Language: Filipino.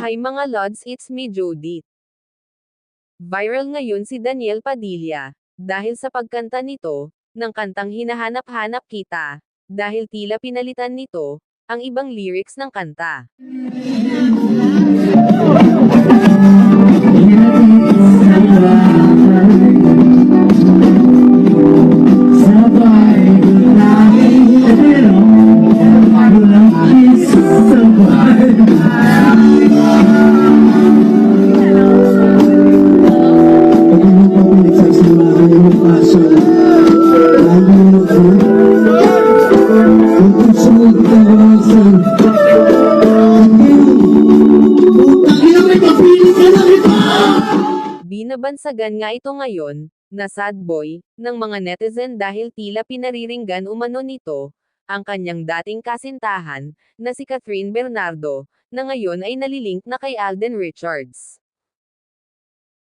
Hi mga Lods, it's me Judith. Viral ngayon si Daniel Padilla, dahil sa pagkanta nito, ng kantang Hinahanap-hanap kita, dahil tila pinalitan nito, ang ibang lyrics ng kanta. Binabansagan nga ito ngayon, na sad boy, ng mga netizen dahil tila pinariringgan umano nito, ang kanyang dating kasintahan, na si Catherine Bernardo, na ngayon ay nalilink na kay Alden Richards.